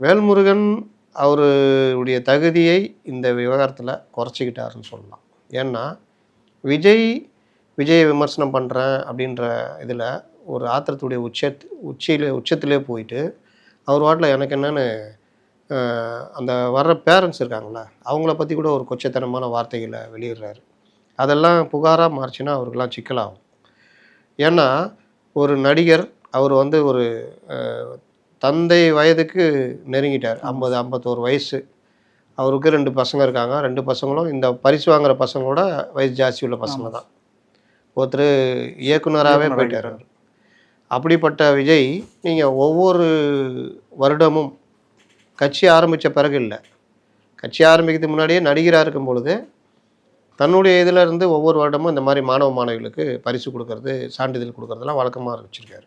வேல்முருகன் அவருடைய தகுதியை இந்த விவகாரத்தில் குறைச்சிக்கிட்டாருன்னு சொல்லலாம். ஏன்னா விஜய் விஜயை விமர்சனம் பண்ணுறேன் அப்படின்ற இதில் ஒரு ஆத்திரத்துடைய உச்ச உச்சியில் உச்சத்திலே போயிட்டு அவர் வாட்டில் எனக்கு என்னென்னு அந்த வர்ற பேரண்ட்ஸ் இருக்காங்களே அவங்கள பற்றி கூட ஒரு கொச்சத்தனமான வார்த்தைகளை வெளியிடுறாரு. அதெல்லாம் புகாராக மாறுச்சுன்னா அவருக்கெல்லாம் சிக்கலாகும். ஏன்னா ஒரு நடிகர் அவர் வந்து ஒரு தந்தை வயதுக்கு நெருங்கிட்டார். ஐம்பது ஐம்பத்தோரு வயசு. அவருக்கு ரெண்டு பசங்க இருக்காங்க. ரெண்டு பசங்களும் இந்த பரிசு வாங்குற பசங்களோட வயசு ஜாஸ்தி உள்ள பசங்க தான். ஒருத்தர் இயக்குனராகவே இயக்குனரா போயிட்டார். அப்படிப்பட்ட விஜய் நீங்கள் ஒவ்வொரு வருடமும் கட்சி ஆரம்பித்த பிறகு இல்லை. கட்சி ஆரம்பிக்கிறதுக்கு முன்னாடியே நடிகராக இருக்கும் பொழுது தன்னுடைய இதில் இருந்து ஒவ்வொரு வருடமும் இந்த மாதிரி மாணவ மாணவிகளுக்கு பரிசு கொடுக்கறது சான்றிதழ் கொடுக்கறதெல்லாம் வழக்கமாக வச்சுருக்காரு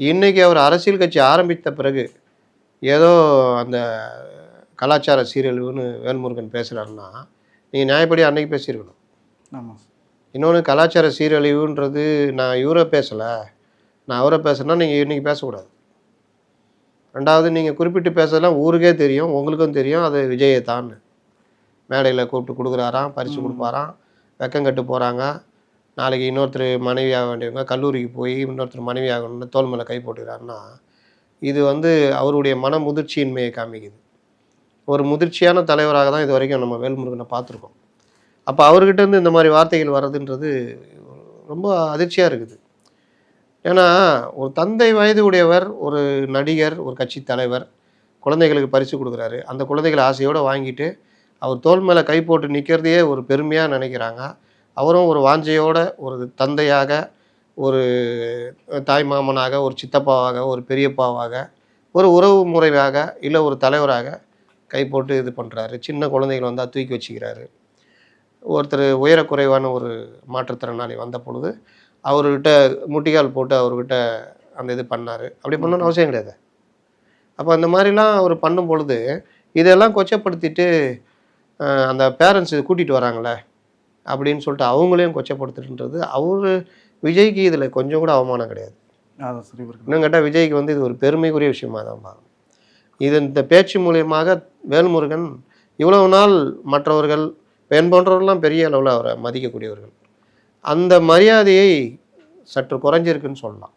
இன்றைக்கி அவர் அரசியல் கட்சி ஆரம்பித்த பிறகு ஏதோ அந்த கலாச்சார சீரழிவுன்னு வேல்முருகன் பேசுகிறாருன்னா நீங்கள் நியாயப்படி அன்னைக்கு பேசியிருக்கணும். ஆமாம் இன்னொன்று கலாச்சார சீரழிவுன்றது நான் இவரை பேசலை. நான் அவரை பேசுனா நீங்கள் இன்றைக்கி பேசக்கூடாது. ரெண்டாவது நீங்கள் குறிப்பிட்டு பேசலாம் ஊருக்கே தெரியும் உங்களுக்கும் தெரியும் அது விஜயை தான் மேடையில் கூப்பிட்டு கொடுக்குறாராம் பரிசு. கொடுப்பாராம் வெக்கம் கட்டு போகிறாங்க நாளைக்கு இன்னொருத்தர் மனைவி ஆக வேண்டியவங்க கல்லூரிக்கு போய் இன்னொருத்தர் மனைவி ஆகணும்னு தோல் மேலே கை போட்டுக்கிறாருன்னா இது வந்து அவருடைய மன முதிர்ச்சியின்மையை காமிக்குது. ஒரு முதிர்ச்சியான தலைவராக தான் இது வரைக்கும் நம்ம வேல்முருகனை பார்த்துருக்கோம். அப்போ அவர்கிட்டருந்து இந்த மாதிரி வார்த்தைகள் வர்றதுன்றது ரொம்ப அதிர்ச்சியாக இருக்குது. ஏன்னா ஒரு தந்தை வயது உடையவர் ஒரு நடிகர் ஒரு கட்சி தலைவர் குழந்தைகளுக்கு பரிசு கொடுக்குறாரு. அந்த குழந்தைகள் ஆசையோடு வாங்கிட்டு அவர் தோல் மேலே கை போட்டு நிற்கிறதையே ஒரு பெருமையாக நினைக்கிறாங்க. அவரும் ஒரு வாஞ்சையோட ஒரு தந்தையாக ஒரு தாய் மாமனாக ஒரு சித்தப்பாவாக ஒரு பெரியப்பாவாக ஒரு உறவு முறையாக இல்லை ஒரு தலைவராக கை போட்டு இது பண்ணுறாரு சின்ன குழந்தைகள் வந்தால் தூக்கி வச்சுக்கிறாரு. ஒருத்தர் உயரக்குறைவான ஒரு மாற்றுத்திறனாளி வந்த பொழுது அவர்கிட்ட முட்டிகால் போட்டு அவர்கிட்ட அந்த இது பண்ணார். அப்படி பண்ணணும்னு அவசியம் கிடையாது. அப்போ அந்த மாதிரிலாம் அவர் பண்ணும் பொழுது இதெல்லாம் கொச்சப்படுத்திட்டு அந்த பேரண்ட்ஸ் கூட்டிகிட்டு வராங்களே அப்படின்னு சொல்லிட்டு அவங்களையும் கொச்சப்படுத்துன்றது அவர் விஜய்க்கு இதில் கொஞ்சம் கூட அவமானம் கிடையாது. இன்னும் கேட்டால் விஜய்க்கு வந்து இது ஒரு பெருமைக்குரிய விஷயமா தான் பார்க்கணும் இது இந்த பேச்சு மூலியமாக வேல்முருகன் இவ்வளவு நாள் மற்றவர்கள் பெண் போன்றவர்கள்லாம் பெரிய அளவில் அவரை மதிக்கக்கூடியவர்கள். அந்த மரியாதையை சற்று குறைஞ்சிருக்குன்னு சொல்லலாம்.